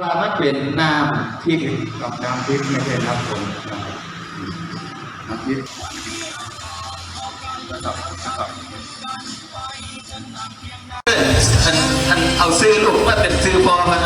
ว่ามันเป็นน้ำที่กับน้ำพริกไม่ใช่น้ำฝนนะครับน้ำพริกนะครับนะครับท่านท่านเอาซื้อลูกมาเป็นซื้อพอมา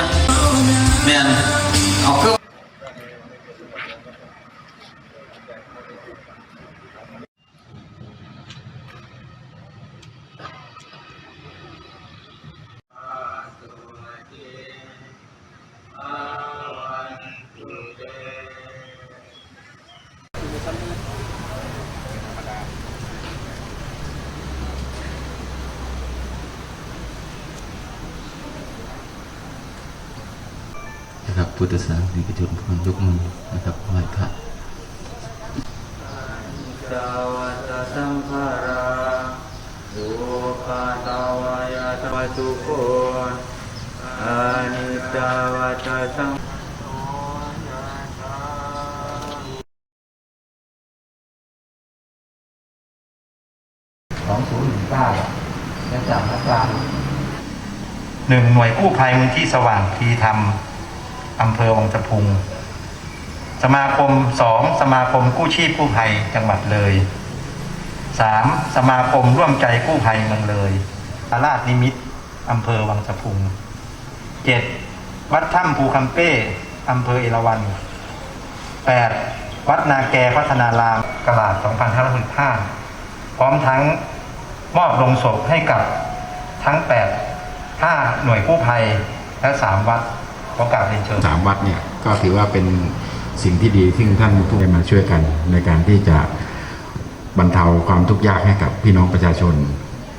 พุทธศาสนิกชนทุกคนยกมือนะครับไหว้พระสวัสสังขาราสุขาตวายาตมัสุโคอานิจาวตสังศูนย์หนึ่งเก้าและจากอาจารย์หนึ่งหน่วยกู้ภัยมูลที่สว่างทีธรรม อำเภอวังสะพุง สมาคมสองสมาคมกู้ชีพกู้ภัยจังหวัดเลยสามสมาคมร่วมใจกู้ภัยเมืองเลยอาราชนิมิตอำเภอวังสะพุงเจ็ดวัดถ้ำภูคำเป้อำเภอเอราวัณแปดวัดนาแกพัฒนารามกลาด2565 พร้อมทั้งมอบลงศพให้กับทั้ง 8 5 หน่วยกู้ภัยและ 3 วัด ขอกราบเรียนเชิญสามวัดเนี่ยก็ถือว่าเป็นสิ่งที่ดีที่ท่านทุกได้มาช่วยกันในการที่จะบรรเทาความทุกข์ยากให้กับพี่น้องประชาชน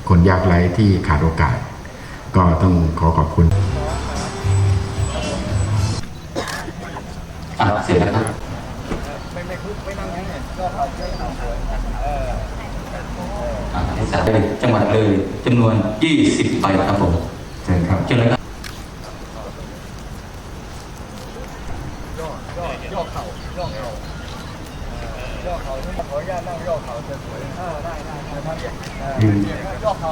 คนยากไร้ที่ขาดโอกาส ก็ต้องขอขอบคุณอะเสร็จแล้วครับอ่าให้สาเลยจังหวัดเลยจำนวน 20ใบครับผมเชิญครับเชิญเลยครับ ย่อเข่าย่อเข่าย่อเข่าขออนุญาตนั่งย่อเข่าจะสวยได้ได้ครับย่อเข่า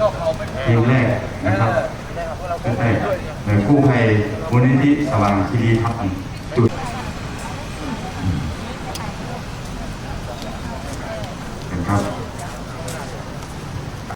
ย่อเข่าเป็นเพงแรกนะครับกู้ภัยกู้ภัยมูลนิธิสว่างคีรีธรรจุดนะครับ